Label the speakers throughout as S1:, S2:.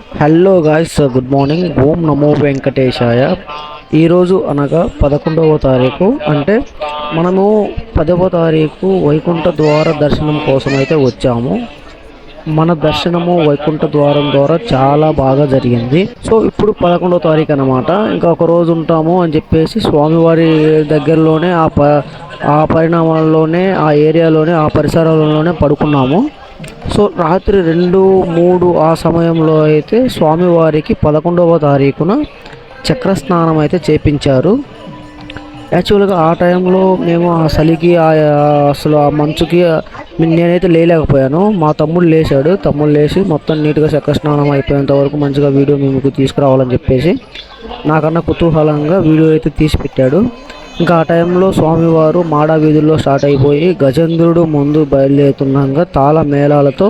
S1: Hello guys good morning ఓం నమో వెంకటేశాయ. ఈరోజు అనగా పదకొండవ తారీఖు. అంటే మనము పదవ తారీఖు వైకుంఠ ద్వార దర్శనం కోసం అయితే వచ్చాము. మన దర్శనము వైకుంఠ ద్వారం ద్వారా చాలా బాగా జరిగింది. సో ఇప్పుడు పదకొండవ తారీఖు అనమాట ఇంకా ఒక రోజు ఉంటాము అని చెప్పేసి స్వామివారి దగ్గరలోనే ఆ ప ఆ పరిణామాల్లోనే ఆ ఏరియాలోనే ఆ పరిసరాలలోనే పడుకున్నాము. సో రాత్రి రెండు మూడు ఆ సమయంలో అయితే స్వామివారికి పదకొండవ తారీఖున చక్ర స్నానం అయితే చేపించారు. యాక్చువల్గా ఆ టైంలో మేము ఆ చలికి ఆ అసలు ఆ మంచుకి నేనైతే లేలేకపోయాను మా తమ్ముడు లేచాడు తమ్ముడు లేచి మొత్తం నీట్గా చక్ర స్నానం అయిపోయేంత వరకు మంచిగా వీడియో మేము తీసుకురావాలని చెప్పేసి నాకన్నా కుతూహలంగా వీడియో అయితే తీసి పెట్టాడు. ఇంకా ఆ టైంలో స్వామివారు మాడా వీధుల్లో స్టార్ట్ అయిపోయి గజేంద్రుడు ముందు బయలుదేరుతుండగా తాళ మేళాలతో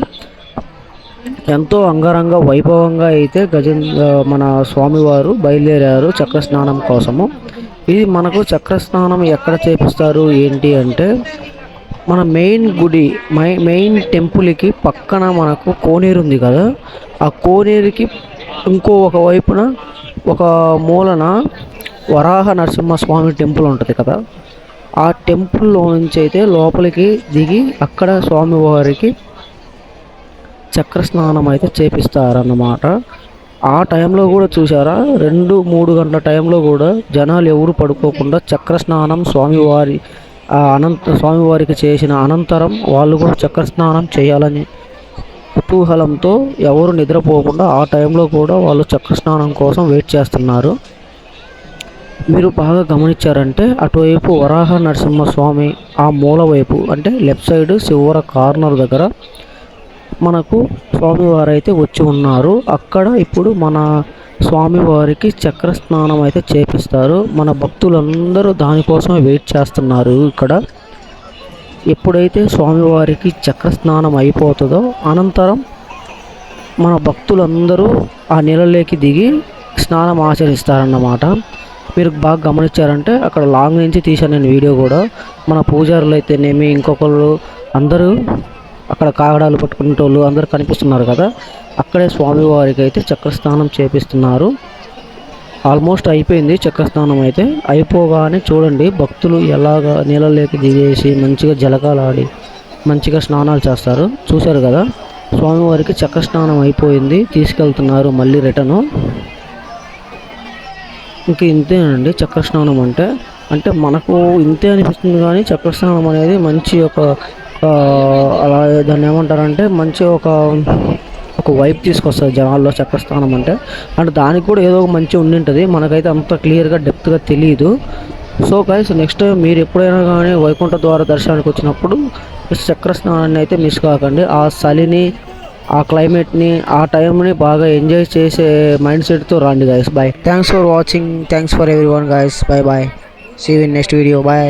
S1: ఎంతో అంగరంగ వైభవంగా అయితే గజేంద్ర మన స్వామివారు బయలుదేరారు చక్ర స్నానం కోసము. ఇది మనకు చక్ర స్నానం ఎక్కడ చేపిస్తారు ఏంటి అంటే మన మెయిన్ గుడి మై మెయిన్ టెంపుల్కి పక్కన మనకు కోనేరు ఉంది కదా. ఆ కోనేరుకి ఇంకో ఒక వైపున ఒక మూలన వరాహ నరసింహస్వామి టెంపుల్ ఉంటుంది కదా. ఆ టెంపుల్లో నుంచి అయితే లోపలికి దిగి అక్కడ స్వామివారికి చక్ర స్నానం అయితే చేపిస్తారన్నమాట. ఆ టైంలో కూడా చూసారా రెండు మూడు గంటల టైంలో కూడా జనాలు ఎవరు పడుకోకుండా చక్ర స్నానం స్వామివారి ఆ అనంత స్వామివారికి చేసిన అనంతరం వాళ్ళు కూడా చక్ర స్నానం చేయాలని కుతూహలంతో ఎవరు నిద్రపోకుండా ఆ టైంలో కూడా వాళ్ళు చక్ర స్నానం కోసం వెయిట్ చేస్తున్నారు. మీరు బాగా గమనించారంటే అటువైపు వరాహ నరసింహస్వామి ఆ మూల వైపు అంటే లెఫ్ట్ సైడ్ చివర కార్నర్ దగ్గర మనకు స్వామివారు అయితే వచ్చి ఉన్నారు. అక్కడ ఇప్పుడు మన స్వామివారికి చక్ర స్నానం అయితే చేపిస్తారు. మన భక్తులందరూ దానికోసమే వెయిట్ చేస్తున్నారు ఇక్కడ. ఎప్పుడైతే స్వామివారికి చక్ర స్నానం అయిపోతుందో అనంతరం మన భక్తులందరూ ఆ నీళ్ళలోకి దిగి స్నానం ఆచరిస్తారన్నమాట. మీరు బాగా గమనించారంటే అక్కడ లాంగ్ నుంచి తీశాను నేను వీడియో కూడా. మన పూజారులు అయితేనేమి ఇంకొకళ్ళు అందరూ అక్కడ కాగడాలు పట్టుకునేటోళ్ళు అందరూ కనిపిస్తున్నారు కదా. అక్కడే స్వామివారికి అయితే చక్రస్నానం చేపిస్తున్నారు. ఆల్మోస్ట్ అయిపోయింది చక్రస్నానం అయితే. అయిపోగానే చూడండి భక్తులు ఎలాగ నీళ్ళలోకి దిగేసి మంచిగా జలకాలాడి మంచిగా స్నానాలు చేస్తారు. చూశారు కదా? స్వామివారికి చక్రస్నానం అయిపోయింది తీసుకెళ్తున్నారు మళ్ళీ రిటర్ను ఇంక ఇంతేనండి చక్ర స్నానం అంటే. అంటే మనకు ఇంతే అనిపిస్తుంది కానీ చక్ర స్నానం అనేది మంచి ఒక అలా దాన్ని ఏమంటారంటే మంచి ఒక ఒక వైప్ తీసుకొస్తుంది జనాల్లో చక్ర స్నానం అంటే. అంటే దానికి కూడా ఏదో ఒక మంచి ఉండి ఉంటుంది మనకైతే అంత క్లియర్గా డెప్త్గా తెలియదు సో గైస్ నెక్స్ట్ మీరు ఎప్పుడైనా కానీ వైకుంఠ ద్వార దర్శనానికి వచ్చినప్పుడు చక్ర స్నానాన్ని అయితే మిస్ కాకండి. ఆ చలిని ఆ క్లైమేట్ని ఆ టైంని బాగా ఎంజాయ్ చేసే మైండ్ సెట్తో రండి guys bye thanks for watching thanks for everyone guys bye bye see in next video bye